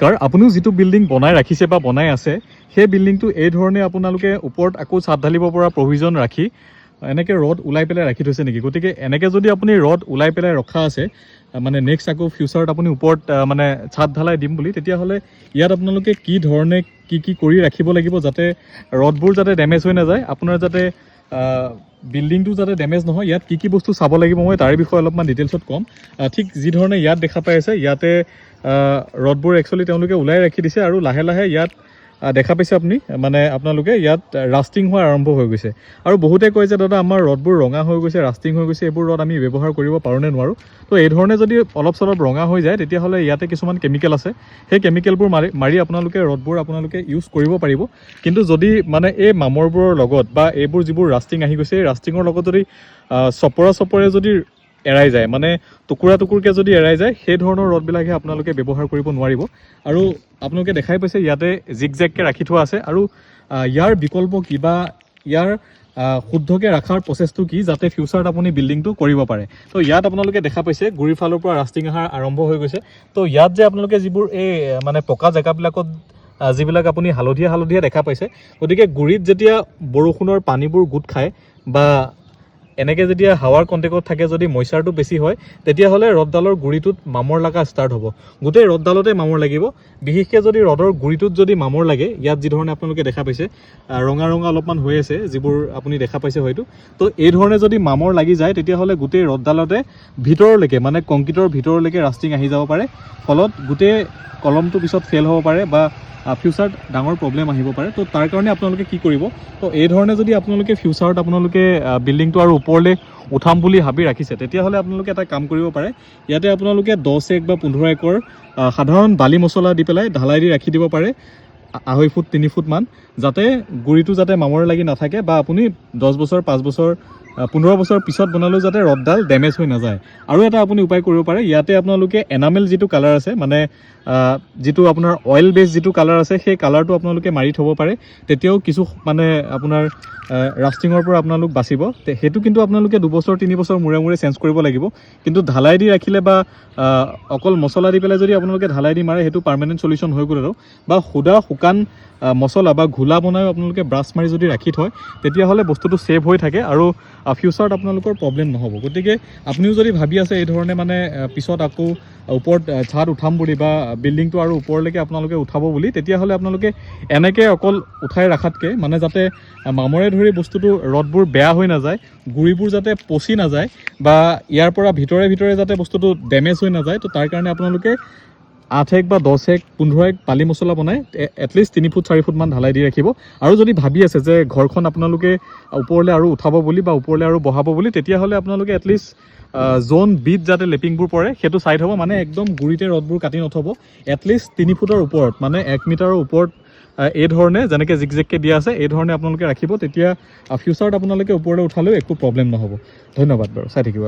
নমস্কাৰ আপুনিও যিটো বিল্ডিং বনাই ৰাখিছে বা বনাই আছে, সেই বিল্ডিংটো এই ধৰণে আপোনালোকে ওপৰত আকৌ ছাদ ঢালিব পৰা প্ৰভিজন ৰাখি, এনেকৈ ৰড ওলাই পেলাই ৰাখি থৈছে নেকি? গতিকে এনেকৈ যদি আপুনি ৰড ওলাই পেলাই ৰখা আছে মানে নেক্সট আকৌ ফিউচাৰত আপুনি ওপৰত মানে ছাদ ঢালাই দিম বুলি, তেতিয়াহ'লে ইয়াত আপোনালোকে কি ধৰণে কি কি কৰি ৰাখিব লাগিব যাতে ৰডবোৰ যাতে ডেমেজ হৈ নাযায়, আপোনাৰ যাতে বিল্ডিংটো যাতে ডেমেজ নহয় ইয়াত কি কি বস্তু চাব লাগিব মই তাৰে বিষয়ে অলপমান ডিটেইলছত ক'ম। ঠিক যি ধৰণে ইয়াত দেখা পাই আছে ইয়াতে ৰডবোৰ একচুৱেলি তেওঁলোকে ওলাই ৰাখি দিছে আৰু লাহে লাহে ইয়াত দেখা পাইছে আপুনি? মানে আপোনালোকে ইয়াত ৰাষ্টিং হোৱা আৰম্ভ হৈ গৈছে। আৰু বহুতে কয় যে, দাদা, আমাৰ ৰডবোৰ ৰঙা হৈ গৈছে ৰাষ্টিং হৈ গৈছে, এইবোৰ ৰড আমি ব্যৱহাৰ কৰিব পাৰোঁ নে নোৱাৰোঁ? তো এই ধৰণে যদি অলপ চলপ ৰঙা হৈ যায়, তেতিয়াহ'লে ইয়াতে কিছুমান কেমিকেল আছে। সেই কেমিকেলবোৰ মাৰি মাৰি আপোনালোকে ৰডবোৰ আপোনালোকে ইউজ কৰিব পাৰিব। কিন্তু যদি মানে এই মামৰবোৰৰ লগত বা এইবোৰ যিবোৰ ৰাষ্টিং আহি গৈছে, এই ৰাষ্টিঙৰ লগত যদি চপৰা চপৰে যদি এৰাই যায়। মানে টুকুৰা টুকুৰকৈ যদি এৰাই যায়, সেই ধৰণৰ ৰডবিলাকহে আপোনালোকে ব্যৱহাৰ কৰিব নোৱাৰিব। আৰু আপোনালোকে দেখাই পাইছে, ইয়াতে জিক জেককৈ ৰাখি থোৱা আছে। আৰু ইয়াৰ বিকল্প কি বা ইয়াৰ শুদ্ধকৈ ৰখাৰ প্ৰচেছটো কি যাতে ফিউচাৰত আপুনি বিল্ডিংটো কৰিব পাৰে। তো ইয়াত আপোনালোকে দেখা পাইছে গুৰিৰ ফালৰ পৰা ৰাষ্টিং অহা আৰম্ভ হৈ গৈছে। তো ইয়াত যে আপোনালোকে যিবোৰ এই মানে পকা জেগাবিলাকত যিবিলাক আপুনি হালধীয়া হালধীয়া দেখা পাইছে, গতিকে গুৰিত যেতিয়া বৰষুণৰ পানীবোৰ গোট খায় বা এনেকৈ যেতিয়া হাৱাৰ কণ্টেক্টত থাকে যদি মইচাৰটো বেছি হয়, তেতিয়াহ'লে ৰদডালৰ গুৰিটোত মামৰ লগা ষ্টাৰ্ট হ'ব। গোটেই ৰদডালতে মামৰ লাগিব। বিশেষকৈ যদি ৰদৰ গুৰিটোত যদি মামৰ লাগে, ইয়াত যি ধৰণে আপোনালোকে দেখা পাইছে ৰঙা ৰঙা অলপমান হৈ আছে, যিবোৰ আপুনি দেখা পাইছে হয়তো। তো এই ধৰণে যদি মামৰ লাগি যায়, তেতিয়াহ'লে গোটেই ৰদডালতে ভিতৰলৈকে মানে কংক্ৰিটৰ ভিতৰলৈকে ৰাষ্টিং আহি যাব পাৰে। ফলত গোটেই কলমটো পিছত ফেইল হ'ব পাৰে বা ফিউচাৰত ডাঙৰ প্ৰব্লেম আহিব পাৰে। তো তাৰ কাৰণে আপোনালোকে কি কৰিব? তো এই ধৰণে যদি আপোনালোকে ফিউচাৰত আপোনালোকে বিল্ডিংটো আৰু ওপৰলৈ উঠাম বুলি ভাবি ৰাখিছে তেতিয়াহ'লে আপোনালোকে এটা কাম কৰিব পাৰে। ইয়াতে আপোনালোকে দহ এক বা পোন্ধৰ একৰ সাধাৰণ বালি মছলা দি পেলাই ঢালাই দি ৰাখি দিব পাৰে। আঢ়ৈ ফুট, তিনি ফুটমান, যাতে গুৰিটো যাতে মামৰ লাগি নাথাকে বা আপুনি দহ বছৰ, পাঁচ বছৰ পোন্ধৰ বছৰ পিছত বনালেও যাতে ৰদডাল ডেমেজ হৈ নাযায়। আৰু এটা আপুনি উপায় কৰিব পাৰে, ইয়াতে আপোনালোকে এনামেল যিটো কালাৰ আছে মানে যিটো আপোনাৰ অইল বেছ যিটো কালাৰ আছে, সেই কালাৰটো আপোনালোকে মাৰি থ'ব পাৰে। তেতিয়াও কিছু মানে আপোনাৰ ৰাষ্টিঙৰ পৰা আপোনালোক বাচিব। সেইটো কিন্তু আপোনালোকে দুবছৰ তিনি বছৰ মূৰে মূৰে চেঞ্জ কৰিব লাগিব। কিন্তু ঢালাই দি ৰাখিলে বা অকল মছলা দি পেলাই যদি আপোনালোকে ঢালাই দি মাৰে, সেইটো পাৰ্মানেণ্ট চলিউশ্যন হৈ গ'ল আৰু। বা সুদা শুকান মছলা বা ঘোলা বনাইও আপোনালোকে ব্ৰাছ মাৰি যদি ৰাখি থয়, তেতিয়াহ'লে বস্তুটো ছেভ হৈ থাকে আৰু ফিউচাৰত আপোনালোকৰ প্ৰব্লেম নহ'ব। গতিকে আপুনিও যদি ভাবি আছে এই ধৰণে মানে পিছত আকৌ ওপৰত ছাদ উঠাম বুলি বা বিল্ডিংটো আৰু ওপৰলৈকে আপোনালোকে উঠাব বুলি, তেতিয়াহ'লে আপোনালোকে এনেকৈ অকল উঠাই ৰখাতকৈ মানে যাতে মামৰে ধৰি বস্তুটো ৰদবোৰ বেয়া হৈ নাযায়, গুৰিবোৰ যাতে পচি নাযায় বা ইয়াৰ পৰা ভিতৰে ভিতৰে যাতে বস্তুটো ডেমেজ হৈ নাযায়, তো তাৰ কাৰণে আপোনালোকে আঠ এক বা দহ এক পোন্ধৰ এক বালি মছলা বনাই এটলিষ্ট তিনি ফুট, চাৰি ফুটমান ঢালাই দি ৰাখিব। আৰু যদি ভাবি আছে যে ঘৰখন আপোনালোকে ওপৰলৈ আৰু উঠাব বুলি বা ওপৰলৈ আৰু বহাব বুলি, তেতিয়াহ'লে আপোনালোকে এটলিষ্ট জ'ন বিত যাতে লেপিংবোৰ পৰে, সেইটো চাই থ'ব। মানে একদম গুৰিতে ৰদবোৰ কাটি নথ'ব। এটলিষ্ট তিনি ফুটৰ ওপৰত মানে এক মিটাৰৰ ওপৰত এই ধৰণে যেনেকৈ জিক জেককৈ দিয়া আছে, এই ধৰণে আপোনালোকে ৰাখিব। তেতিয়া ফিউচাৰত আপোনালোকে ওপৰলৈ উঠালেও একো প্ৰব্লেম নহ'ব। ধন্যবাদ বাৰু। চাই থাকিব